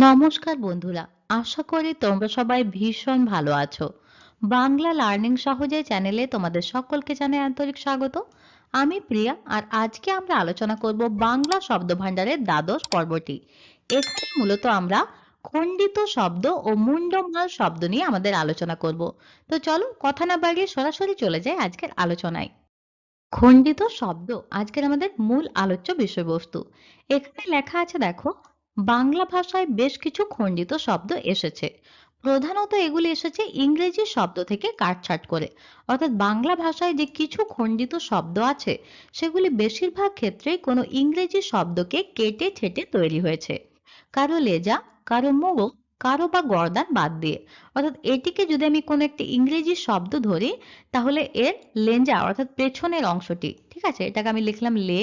নমস্কার বন্ধুরা, আশা করি তোমরা সবাই ভীষণ ভালো আছো। বাংলা লার্নিং সহজে চ্যানেলে তোমাদের সকলকে জানাই আন্তরিক স্বাগত। আমি প্রিয়া, আর আজকে আমরা আলোচনা করব বাংলা শব্দ ভাণ্ডারের দ্বাদশ পর্বটি। এখানে মূলত আমরা খণ্ডিত শব্দ ও মুন্ডমাল শব্দ নিয়ে আমাদের আলোচনা করব। তো চলো কথা না বাড়িয়ে সরাসরি চলে যাই আজকের আলোচনায়। খণ্ডিত শব্দ আজকের আমাদের মূল আলোচ্য বিষয়বস্তু। এখানে লেখা আছে, দেখো বাংলা ভাষায় বেশ কিছু খণ্ডিত শব্দ এসেছে। প্রধানত এগুলি এসেছে ইংরেজি শব্দ থেকে কাটছাট করে। অর্থাৎ বাংলা ভাষায় যে কিছু খণ্ডিত শব্দ আছে, সেগুলি বেশিরভাগ ক্ষেত্রেই কোনো ইংরেজি শব্দকে কেটে ছেটে তৈরি হয়েছে। কারও লেজা, কারও মুগো কারও বা গর্দান বাদ দিয়ে। অর্থাৎ এটিকে যদি আমি কোনো একটি ইংরেজি শব্দ ধরি, তাহলে এর লেঞ্জা, অর্থাৎ পেছনের অংশটি, ঠিক আছে? এটাকে আমি লিখলাম লে,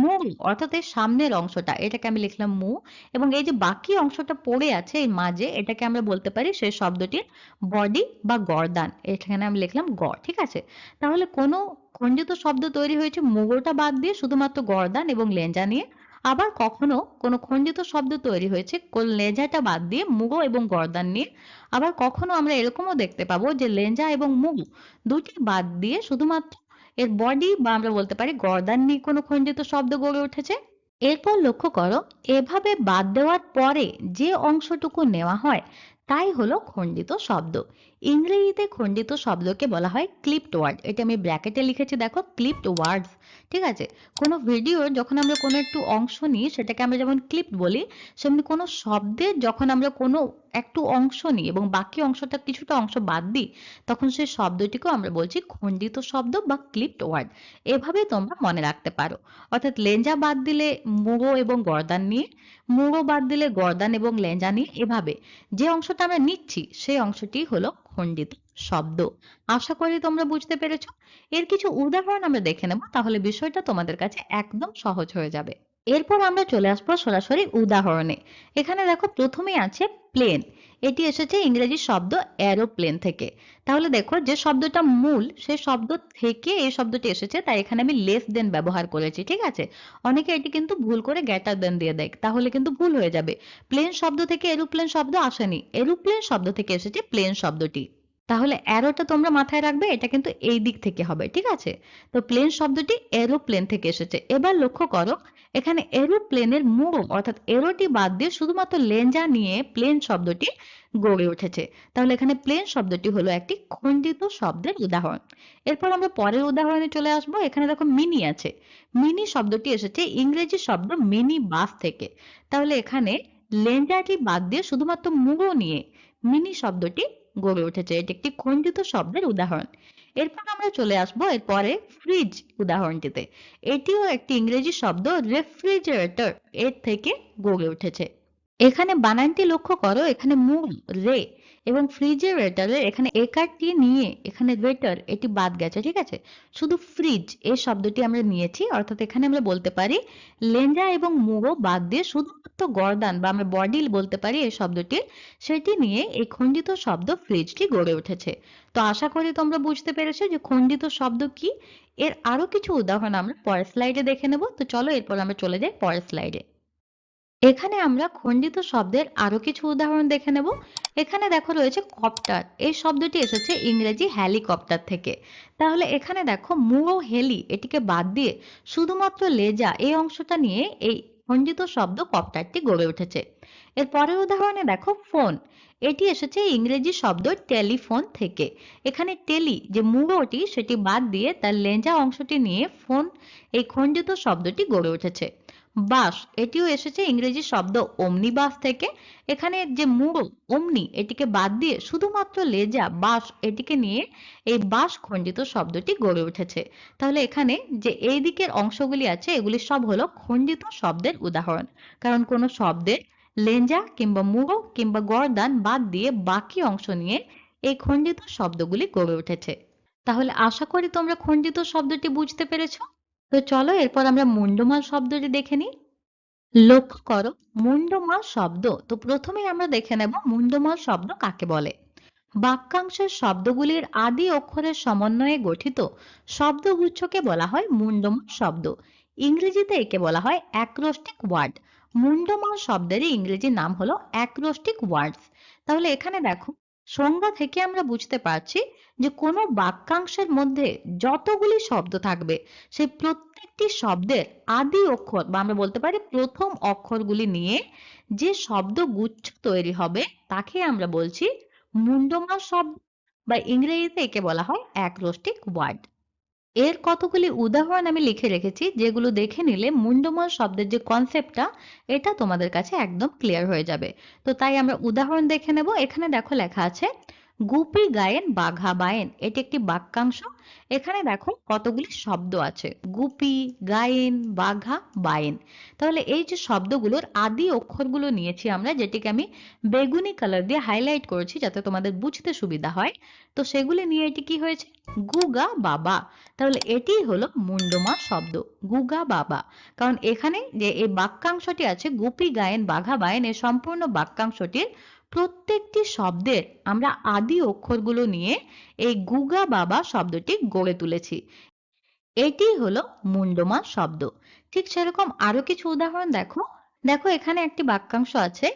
মু, অর্থাৎ এর সামনের অংশটা, এটাকে আমি লিখলাম মু, এবং এই যে বাকি অংশটা পড়ে আছে এই মাঝে, এটাকে আমরা বলতে পারি সেই শব্দটির বডি বা গর্দান। এখানে আমি লিখলাম গ, ঠিক আছে? তাহলে কোনো খণ্ডিত শব্দ তৈরি হয়েছে মুগোটা বাদ দিয়ে শুধুমাত্র গর্দান এবং লেঞ্জা নিয়ে। আবার কখনো কোনো খণ্ডিত শব্দ তৈরি হয়েছে লেজাটা বাদ দিয়ে মুগো এবং গর্দান নিয়ে। আবার কখনো আমরা এরকমও দেখতে পাবো যে লেজা এবং মুগু দুটি বাদ দিয়ে শুধুমাত্র এর বডি বা আমরা বলতে পারি গর্দান নিয়ে কোনো খণ্ডিত শব্দ গড়ে উঠেছে। এরপর লক্ষ্য করো, এভাবে বাদ দেওয়ার পরে যে অংশটুকু নেওয়া হয় তাই হলো খণ্ডিত শব্দ। ইংরেজিতে খণ্ডিত শব্দকে বলা হয় ক্লিপড ওয়ার্ড এটা আমি ব্র্যাকেটে লিখেছি, দেখো ক্লিপড ওয়ার্ডস ঠিক আছে? কোনো ভিডিওর যখন আমরা কোনো একটু অংশ নিই, সেটাকে আমরা যেমন ক্লিপ বলি, সেমনি কোনো শব্দের যখন আমরা কোনো একটু অংশ নিই এবং বাকি অংশটা কিছুটা অংশ বাদ দিই, তখন সেই শব্দটিকেও আমরা বলছি খণ্ডিত শব্দ বা ক্লিপড ওয়ার্ড এভাবে তোমরা মনে রাখতে পারো। অর্থাৎ লেঞ্জা বাদ দিলে মুগো এবং গর্দান নিয়ে মুগো বাদ দিলে গর্দান এবং লেঞ্জা নিয়ে, এভাবে। যে অংশটা আমরা নিচ্ছি, সেই অংশটি হলো খণ্ডিত শব্দ। আশা করি তোমরা বুঝতে পেরেছ। এর কিছু উদাহরণ আমরা দেখে নেব, তাহলে বিষয়টা তোমাদের কাছে একদম সহজ হয়ে যাবে। এরপর আমরা চলে আসব সরাসরি উদাহরণে। এখানে দেখো প্রথমেই আছে প্লেন এটি এসেছে ইংরেজি শব্দ এরোপ্লেন থেকে। তাহলে দেখো যে শব্দটা মূল, সে শব্দ থেকে এই শব্দটি এসেছে, তাই এখানে আমি লেস দেন ব্যবহার করেছি, ঠিক আছে? অনেকে এটি কিন্তু ভুল করে গ্যাটার দেন দিয়ে দেয়, তাহলে কিন্তু ভুল হয়ে যাবে। প্লেন শব্দ থেকে এরোপ্লেন শব্দ আসেনি। এরোপ্লেন শব্দ থেকে এসেছে প্লেন শব্দটি। তাহলে অ্যারোটা তোমরা মাথায় রাখবে, এটা কিন্তু এই দিক থেকে হবে, ঠিক আছে? তো প্লেন শব্দটি এরোপ্লেন থেকে এসেছে। এবার লক্ষ্য করো, এখানে এরোপ্লেনের মুখ অর্থাৎ এরোটি বাদ দিয়ে শুধুমাত্র লেঞ্জা নিয়ে প্লেন শব্দটি গড়ে উঠেছে। তাহলে এখানে প্লেন শব্দটি হলো একটি খণ্ডিত শব্দের উদাহরণ। এরপর আমরা পরের উদাহরণে চলে আসব, এখানে দেখো মিনি আছে। মিনি শব্দটি এসেছে ইংরেজি শব্দ মিনি বাস থেকে। তাহলে এখানে লেঞ্জাটি বাদ দিয়ে শুধুমাত্র মুগো নিয়ে মিনি শব্দটি গড়ে উঠেছে। এটি একটি খণ্ডিত শব্দের উদাহরণ। এরপর আমরা চলে আসব এরপরে ফ্রিজ উদাহরণটিতে। এটিও একটি ইংরেজি শব্দ রেফ্রিজারেটর এর থেকে গড়ে উঠেছে। এখানে বানানটি লক্ষ্য করো, এখানে মূল রে এবং ফ্রিজারেটরের এখানে একারটি নিয়ে এখানে রেটার, এটি বাদ গেছে, ঠিক আছে? শুধু ফ্রিজ এই শব্দটি আমরা নিয়েছি, অর্থাৎ এখানে আমরা বলতে পারি লেঞ্জা এবং মুগো বাদ দিয়ে শুধুমাত্র গর্দান বা আমরা বডি বলতে পারি এই শব্দটির, সেটি নিয়ে এই খণ্ডিত শব্দ ফ্রিজটি গড়ে উঠেছে। তো আশা করি তোমরা বুঝতে পেরেছ যে খণ্ডিত শব্দ কি। এর আরও কিছু উদাহরণ আমরা পরের স্লাইডে দেখে নেব। তো চলো এরপর আমরা চলে যাই পরের স্লাইডে। এখানে আমরা খণ্ডিত শব্দের আরও কিছু উদাহরণ দেখে নেব। এখানে দেখো রয়েছে কপ্টার। এই শব্দটি এসেছে ইংরেজি হেলিকপ্টার থেকে। তাহলে এখানে দেখো মুড়ো হেলি, এটিকে বাদ দিয়ে শুধুমাত্র লেজা, এই অংশটা নিয়ে এই খণ্ডিত শব্দ কপ্টারটি গড়ে উঠেছে। এর পরের উদাহরণে দেখো ফোন। এটি এসেছে ইংরেজি শব্দ টেলিফোন থেকে। এখানে টেলি, যে মুড়োটি সেটি বাদ দিয়ে তার লেজা অংশটি নিয়ে ফোন, এই খণ্ডিত শব্দটি গড়ে উঠেছে। বাস, এটিও এসেছে ইংরেজি শব্দ অমনি বাস থেকে। এখানে যে মুড়ো অমনি এটিকে বাদ দিয়ে শুধুমাত্র লেজা, বাস, এটিকে নিয়ে এই বাস খণ্ডিত শব্দটি গড়ে উঠেছে। তাহলে এখানে যে এই দিকের অংশগুলি আছে, এগুলি সব হলো খণ্ডিত শব্দের উদাহরণ। কারণ কোনো শব্দের লেঞ্জা কিংবা মুড়ো কিংবা গর্দান বাদ দিয়ে বাকি অংশ নিয়ে এই খণ্ডিত শব্দগুলি গড়ে উঠেছে। তাহলে আশা করি তোমরা খণ্ডিত শব্দটি বুঝতে পেরেছ। তো চলো এরপর আমরা মুন্ডমাল শব্দটি দেখে নিই। লক্ষ্য করো, মুন্ডমাল শব্দ। তো প্রথমেই আমরা দেখে নেব মুন্ডমাল শব্দ কাকে বলে। বাক্যাংশের শব্দগুলির আদি অক্ষরের সমন্বয়ে গঠিত শব্দগুচ্ছকে বলা হয় মুন্ডমাল শব্দ। ইংরেজিতে একে বলা হয় অ্যাক্রোস্টিক ওয়ার্ড মুন্ডমাল শব্দেরই ইংরেজি নাম হলো অ্যাক্রোস্টিক ওয়ার্ডস তাহলে এখানে দেখো সংজ্ঞা থেকে আমরা বুঝতে পারছি যে কোনো বাক্যাংশের মধ্যে যতগুলি শব্দ থাকবে, সেই প্রত্যেকটি শব্দের আদি অক্ষর বা আমরা বলতে পারি প্রথম অক্ষরগুলি নিয়ে যে শব্দ গুচ্ছ তৈরি হবে, তাকে আমরা বলছি মুন্ডমা শব্দ বা ইংরেজিতে একে বলা হয় অ্যাক্রোস্টিক ওয়ার্ড। এর কতগুলি উদাহরণ আমি লিখে রেখেছি, যেগুলো দেখে নিলে মুন্ডমল শব্দের যে কনসেপ্টটা এটা তোমাদের কাছে একদম ক্লিয়ার হয়ে যাবে। তো তাই আমরা উদাহরণ দেখে নেব। এখানে দেখো লেখা আছে গুপি গায়েন, বাঘা বায়েন, এটি একটি বাক্যাংশ। এখানে দেখো কতগুলি শব্দ আছে। গুপি, গায়েন, বাঘা, বায়েন। তাহলে এই যে শব্দগুলোর আদি অক্ষরগুলো নিয়েছি আমরা, যেটিকে আমি বেগুনি কালার দিয়ে হাইলাইট করেছি যাতে তোমাদের বুঝতে সুবিধা হয়, তো সেগুলি নিয়ে এটি কি হয়েছে? গুগা বাবা। তাহলে এটি হলো মুন্ডমা শব্দ, গুগা বাবা। কারণ এখানে যে এই বাক্যাংশটি আছে, গুপি গায়েন, বাঘা বায়েন এই সম্পূর্ণ বাক্যাংশটির প্রত্যেকটি শব্দের আমরা আদি অক্ষরগুলো নিয়ে এই গুগা বাবা শব্দটি গড়ে তুলেছি। এটি হলো মুন্ডমা শব্দ। ঠিক সেরকম আরও কিছু উদাহরণ দেখো। দেখো এখানে একটি বাক্যাংশ আছে,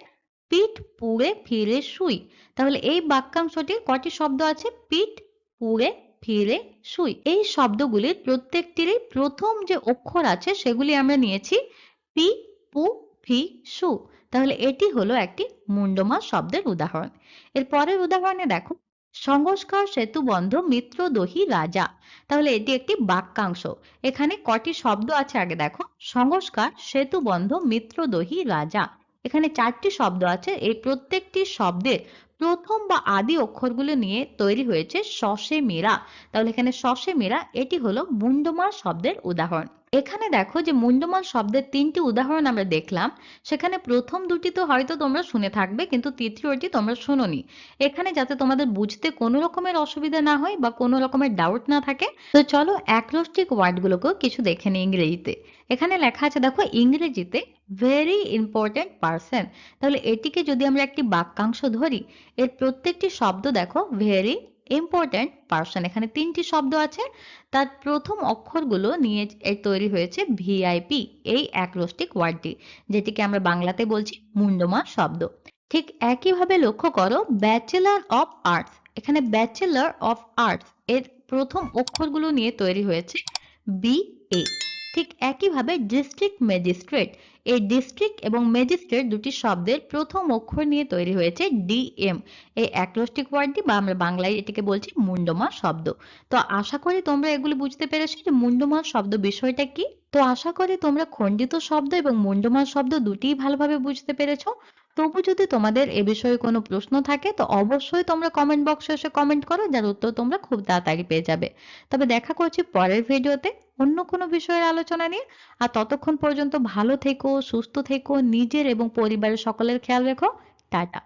পিঠ পুড়ে ফিরে শুই। তাহলে এই বাক্যাংশটির কটি শব্দ আছে? পিঠ পুড়ে ফিরে শুই। এই শব্দগুলির প্রত্যেকটিরই প্রথম যে অক্ষর আছে সেগুলি আমরা নিয়েছি, পি পু ফি সু। তাহলে এটি হলো একটি মুন্ডমা শব্দের উদাহরণ। এর পরের উদাহরণে দেখো, সংস্কার সেতু বন্ধ মিত্র দহি রাজা। তাহলে এটি একটি বাক্যাংশ। এখানে কটি শব্দ আছে আগে দেখো, সংস্কার সেতু বন্ধ মিত্র দহি রাজা। এখানে চারটি শব্দ আছে, এই প্রত্যেকটি শব্দের প্রথম বা আদি অক্ষরগুলো নিয়ে তৈরি হয়েছে শসে মীরা তাহলে এখানে শসে মীরা এটি হলো মুন্ডমাল শব্দের উদাহরণ। এখানে দেখো যে মুন্ডমাল শব্দের তিনটি উদাহরণ আমরা দেখলাম। সেখানে প্রথম দুটি তো হয়তো তোমরা শুনে থাকবে, কিন্তু তৃতীয়টি তোমরা শোনোনি। এখানে যাতে তোমাদের বুঝতে কোনো রকমের অসুবিধা না হয় বা কোনো রকমের ডাউট না থাকে, তো চলো অ্যাক্রোস্টিক ওয়ার্ডগুলোকেও কিছু দেখে নিই ইংরেজিতে। এখানে লেখা আছে দেখো, ইংরেজিতে ভেরি ইম্পর্টেন্ট পার্সন তাহলে এটিকে যদি আমরা একটি বাক্যাংশ ধরি, এর প্রত্যেকটি শব্দ দেখো ভেরি ইম্পর্টেন্ট পার্সন এখানে তিনটি শব্দ আছে। তার প্রথম অক্ষরগুলো নিয়ে তৈরি হয়েছে ভিআইপি এই অ্যাক্রোস্টিক ওয়ার্ডটি যেটিকে আমরা বাংলাতে বলছি মুন্ডমা শব্দ। ঠিক একইভাবে লক্ষ্য করো ব্যাচেলার অফ আর্টস এখানে ব্যাচেলার অফ আর্টস এর প্রথম অক্ষরগুলো নিয়ে তৈরি হয়েছে বি এ ঠিক একইভাবে ডিস্ট্রিক্ট ম্যাজিস্ট্রেট এই ডিস্ট্রিক্ট এবং ম্যাজিস্ট্রেট দুটি শব্দের প্রথম অক্ষর নিয়ে তৈরি হয়েছে ডিএম এই অ্যাক্রোস্টিক ওয়ার্ডটি বা আমরা বাংলায় এটিকে বলছি মুন্ডমা শব্দ। তো আশা করি তোমরা এগুলি বুঝতে পেরেছ যে মুন্ডমা শব্দ বিষয়টা কি? তো আশা করি তোমরা খণ্ডিত শব্দ এবং মুন্ডমা শব্দ দুটিই ভালোভাবে বুঝতে পেরেছ। তবু যদি তোমাদের এ বিষয়ে কোনো প্রশ্ন থাকে, তো অবশ্যই তোমরা কমেন্ট বক্সে এসে কমেন্ট করো, যার উত্তর তোমরা খুব তাড়াতাড়ি পেয়ে যাবে। তবে দেখা করছি পরের ভিডিওতে অন্য কোনো বিষয়ের আলোচনা নিয়ে। আর ততক্ষণ পর্যন্ত ভালো থেকো, সুস্থ থেকো, নিজের এবং পরিবারের সকলের খেয়াল রেখো। টাটা।